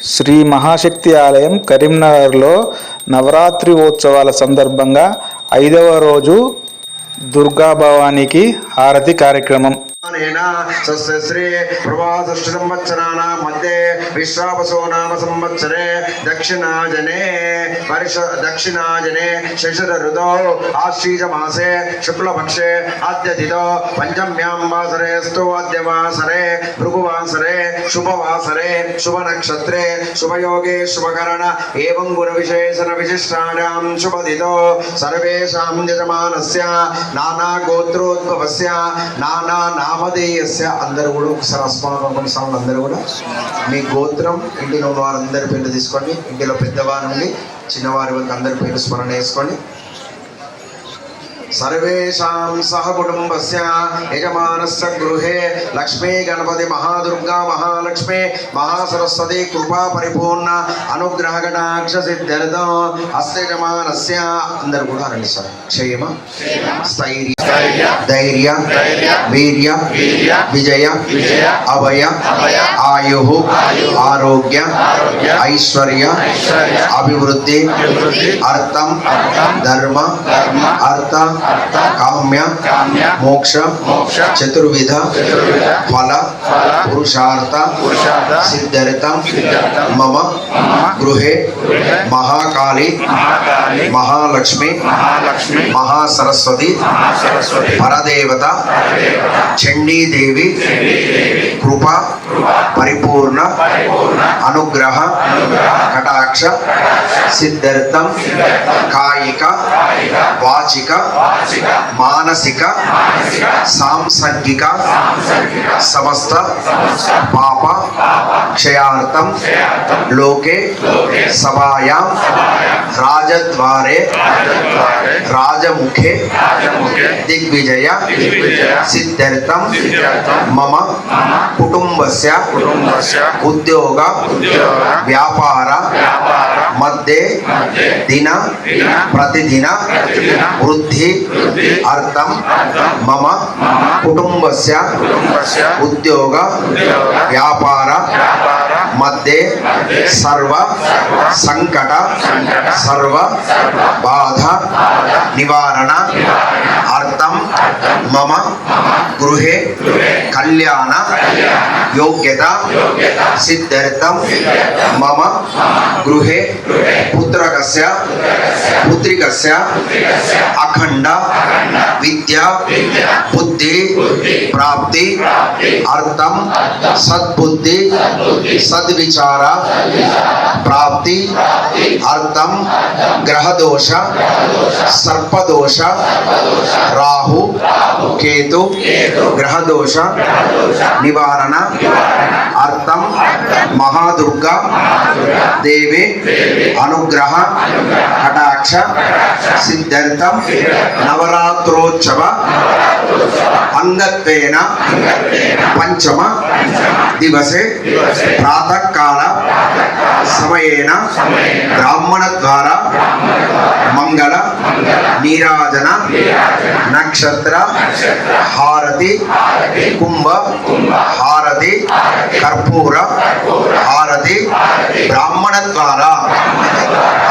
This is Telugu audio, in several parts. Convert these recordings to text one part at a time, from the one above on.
శ్రీ మహాశక్తి ఆలయం కరీంనగర్లో నవరాత్రి ఉత్సవాల సందర్భంగా ఐదవ రోజు దుర్గాభవానికి హారతి కార్యక్రమం. సస్యశ్రీ స్వస్య శ్రీ ప్రభాసృష్టి సంవత్సరాణ మధ్య విశ్వావసో నామ సంవత్సరే దక్షిణాజనే పరిష దక్షిణాజనే శశిర ఋతో ఆశ్రీజ మాసే శుక్లపక్షే ఆద్యతితో పంచమ్యాం వాసరే స్తు భృగువాసరే శుభవాసరే శుభ నక్షత్రే శుభయోగే శుభకరణ ఏం గుణ విశేషణ విశిష్టానాం శుభదితో సర్వేషాం యజమానస్య నానా గోత్రోద్భవస్య నానా నామధేయస్య అందరూ కూడా ఒకసారి అస్మాకం కొనసాగులు అందరూ కూడా. మీ గోత్రం ఇంటిలో ఉన్న వారందరి పేర్లు తీసుకోండి. ఇంటిలో పెద్దవారి నుండి చిన్నవారి వరకు అందరి పేరు స్మరణ వేసుకోండి సర్వేషాం సహ కుటుంబస్య యజమానస్య గృహే లక్ష్మీ గణపతి మహాదుర్గా మహాలక్ష్మి మహాసరస్వతి కృపా పరిపూర్ణ అనుగ్రహ కటాక్ష సిద్ధ్యర్థం అస్యజమానస్య అందరు కూడా రండి సార్ క్షేమ స్థైర్య ధైర్య వీర్య విజయ అభయ ఆయు ఆరోగ్య ఐశ్వర్య అభివృద్ధి అర్థం ధర్మ అర్థ కామ్య మోక్ష చతుర్విధ ఫల పురుషార్థ సిద్ధార్థం మమ గృహే మహాకాళి మహాలక్ష్మి మహాసరస్వతి పరదేవత చండీదేవి కృప పరిపూర్ణ అనుగ్రహ కటాక్ష సిద్ధార్థం కాయిక వాచిక మానసిక సాంసర్గిక సమస్త పాప క్షయార్థం లోకే సభాయాం రాజద్వారే రాజముఖే దిగ్విజయ సిద్ధార్థం మమ కుటుంబస్య కుటుంబస్య ఉద్యోగ ఉద్యోగ వ్యాపార मध्य दिन प्रतिदिन वृद्धि अर्थ मम कुटुंब उद्योग व्यापार मध्ये सर्व संकट सर्व बाधा निवारण अर्थ సర్వ బాధ నివారణ అర్థం మమ గృహే కళ్యాణ యోగ్యత సిద్ధార్థం మమ గృహే పుత్రకస్య పుత్రికస్య అఖండ విద్యా బుద్ధి ప్రాప్తి అర్థం గ్రహదోష సర్పదోష రాహు కేతు గ్రహదోష నివారణ అర్థం మహాదుర్గ దేవి అనుగ్రహ కటాక్ష సిద్ధార్థం నవరాత్రోత్సవ అంగత్వేన పంచమ దివసే ప్రాతకాల సమయేన బ్రాహ్మణ ద్వారా మంగళ నీరాజన నక్షత్ర హారతి కుంభ హారతి కర్పూర హారతి బ్రాహ్మణ ద్వారా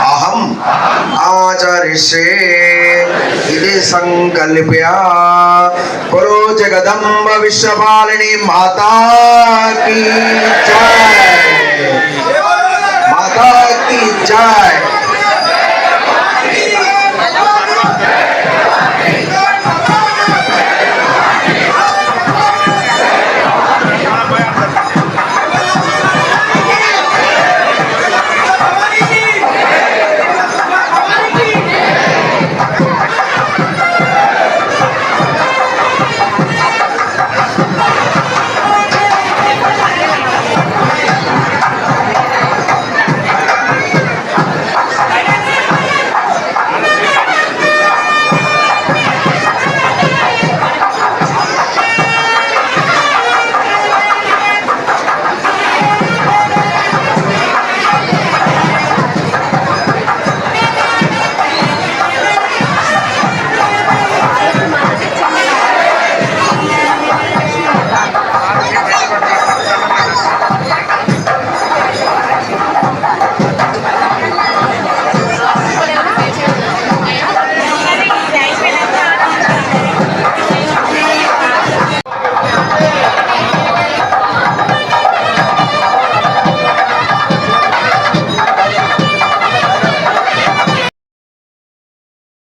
అహం ఆచరిష్యే ఇది సంకల్ప్య కురు జగదంబ విశ్వపాలిని మాతా Jackie Jai.